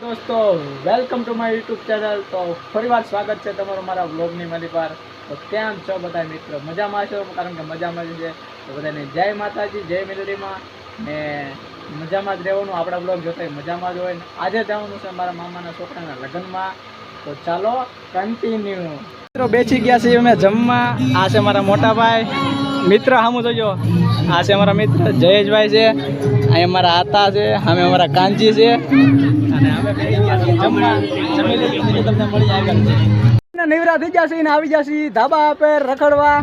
દોસ્તો welcome to my YouTube channel તો ફરીવાર સ્વાગત છે તમારું મારા બ્લોગની મારી પર. તો કેમ છો બધા મિત્રો? મજામાં છો કારણ કે મજામાં જ છે. તો બધાને જય માતાજી, જય મેલડીમાં. ને મજામાં જ રહેવાનું. આપણા બ્લોગ જોતા મજામાં જ હોય. ને આજે જવાનું છે મારા મામાના છોકરાના લગ્નમાં. તો ચાલો કન્ટિન્યુ મિત્રો, બેસી ગયા છીએ અમે જમવા. આ છે મારા મોટા ભાઈ. મિત્ર સામું જોજો આ છે મારા મિત્ર. જયેશભાઈ છે. અહીંયા મારા આતા છે. અમે અમારા કાંજી છે. જમવા જમી લીધું તમને મળી છે જશે ને આવી જશે ધાબા પર રખડવા.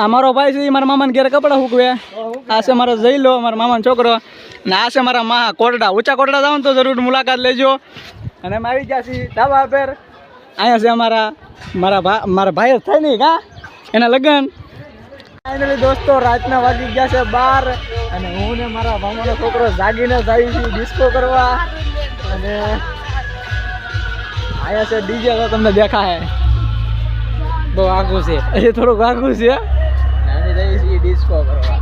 આ મારો ભાઈ છે મારા મામાને ઘેર કપડાં હૂકવે આ છે મારો જઈલો મારા મામાનો છોકરો. અને આ છે મારા મા કોટડા ઊંચા કોટડા જાવ તો જરૂર, મુલાકાત લેજો. અને અમે આવી છીએ ધાબા પર. અહીંયા છે અમારા, મારા મારા ભાઈ થાય નહીં કા એના લગ્ન. ફાઇનલી દોસ્તો, રાતના વાગી ગયા છે બાર. અને હું ને મારા મામાનો છોકરો જાગીને જાય છે ડિસ્કો કરવા. અને આયા છે ડીજે તો તમને દેખાય. બહુ આઘું છે. એ થોડુંક આઘું છે. નાની જઈએ છીએ ડિસ્કો કરવા.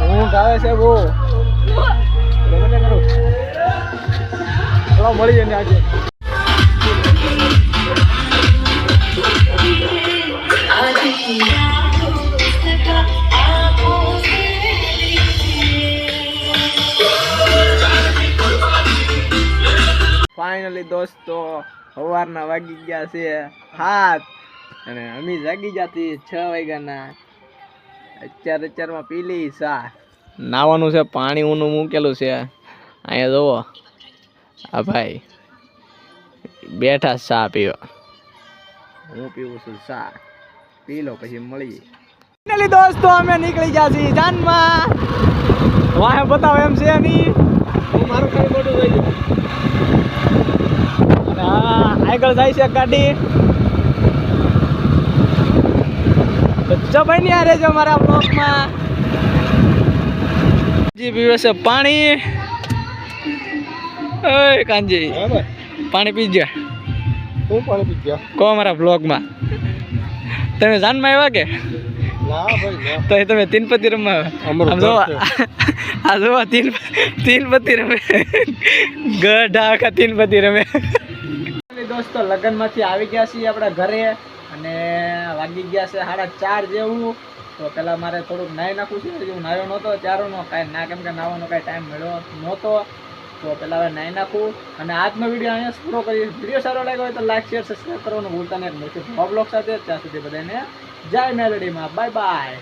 હું ગાવે છે બહુ. ગમે કરું ચલો, મળીએ ને આજે. ફાઇનલી દોસ્તો સવારના વાગી ગયા છે હાથ. અને અમે જાગી જતી છ વાગ્યાના. અત્યાર અત્યારમાં પીલી સા નાવાનું છે પાણી ઊનું મૂકેલું છે. અહીંયા જુઓ. આ ભાઈ બેઠા ચા પીવા. હું પીવું છું ચા પી લો પછી મળીએ ફાઇનલી દોસ્તો અમે નીકળી ગયા છીએ જાનમાં. વાહે બતાવે એમ છે નહીં. હું મારું ખાલી મોટું થઈ ગયું આગળ જાય છે ગાડી. તો ભાઈ ની આરે છે મારા બ્લોકમાં જી પીવે છે પાણી. ઓય કાંજી પાણી પીજો હું પાણી પી ગયા? કો મારા બ્લોગમાં તમે જાનમાં આવ્યા કે? તો એ તમે તીનપતિ રમવા આ જોવા તીન તીનપતિ રમે. ગઢ આખા તીનપતિ રમે. દોસ્તો લગ્નમાંથી આવી ગયા છીએ આપણા ઘરે અને વાગી ગયા છે સાડા ચાર જેવું. તો પહેલાં મારે થોડુંક નાહી નાખવું છે. હું નાહ્યો નહોતો, ચારોનો કાંઈ ના, કેમ કે નાહવાનો કાંઈ ટાઈમ મળ્યો નહોતો. તો પહેલાં હવે નાહી નાખું. અને આજનો વીડિયો અહીંયા પૂરો કરીએ. વીડિયો સારો લાગ્યો હોય તો લાઈક શેર સબસ્ક્રાઈબ કરવાનું ભૂલતા નહીં. મળશે બ્લોગ સાથે. ત્યાં સુધી બધાને જય મેલડીમાં બાય બાય